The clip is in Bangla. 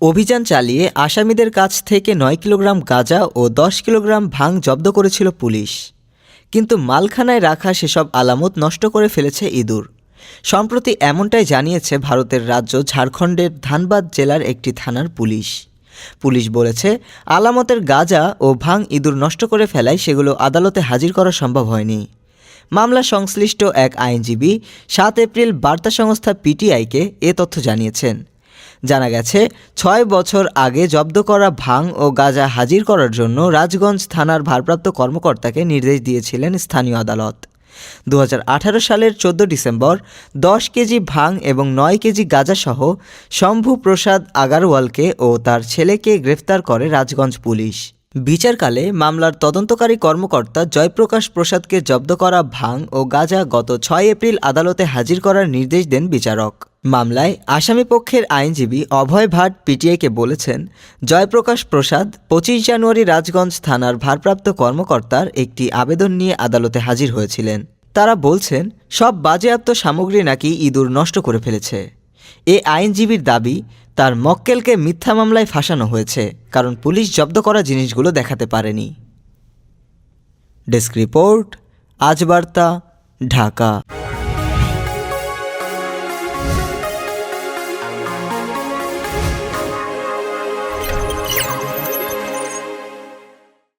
অভিযান চালিয়ে আসামিদের কাছ থেকে নয় কিলোগ্রাম গাঁজা ও দশ কিলোগ্রাম ভাং জব্দ করেছিল পুলিশ। কিন্তু মালখানায় রাখা সেসব আলামত নষ্ট করে ফেলেছে ইঁদুর। সম্প্রতি এমনটাই জানিয়েছে ভারতের রাজ্য ঝাড়খণ্ডের ধানবাদ জেলার একটি থানার পুলিশ। পুলিশ বলেছে, আলামতের গাঁজা ও ভাং ইঁদুর নষ্ট করে ফেলায় সেগুলো আদালতে হাজির করা সম্ভব হয়নি। মামলা সংশ্লিষ্ট এক আইনজীবী সাত এপ্রিল বার্তা সংস্থা পিটিআইকে এ তথ্য জানিয়েছেন। জানা গেছে, ছয় বছর আগে জব্দ করা ভাং ও গাঁজা হাজির করার জন্য রাজগঞ্জ থানার ভারপ্রাপ্ত কর্মকর্তাকে নির্দেশ দিয়েছিলেন স্থানীয় আদালত। দু হাজার আঠারো সালের চোদ্দ ডিসেম্বর, দশ কেজি ভাং এবং নয় কেজি গাঁজাসহ শম্ভু প্রসাদ আগারওয়ালকে ও তার ছেলেকে গ্রেফতার করে রাজগঞ্জ পুলিশ। বিচারকালে মামলার তদন্তকারী কর্মকর্তা জয়প্রকাশ প্রসাদকে জব্দ করা ভাং ও গাঁজা গত ছয় এপ্রিল আদালতে হাজির করার নির্দেশ দেন বিচারক। মামলায় আসামি পক্ষের আইনজীবী অভয় ভাট পিটিআইকে বলেছেন, জয়প্রকাশ প্রসাদ, পঁচিশ জানুয়ারি রাজগঞ্জ থানার ভারপ্রাপ্ত কর্মকর্তার একটি আবেদন নিয়ে আদালতে হাজির হয়েছিলেন। তারা বলছেন, সব বাজেয়াপ্ত সামগ্রী নাকি ইঁদুর নষ্ট করে ফেলেছে। এ আইনজীবীর দাবি, তার মক্কেলকে মিথ্যা মামলায় ফাঁসানো হয়েছে, কারণ পুলিশ জব্দ করা জিনিসগুলো দেখাতে পারেনি। ডেস্ক রিপোর্ট, আজ বার্তা, ঢাকা।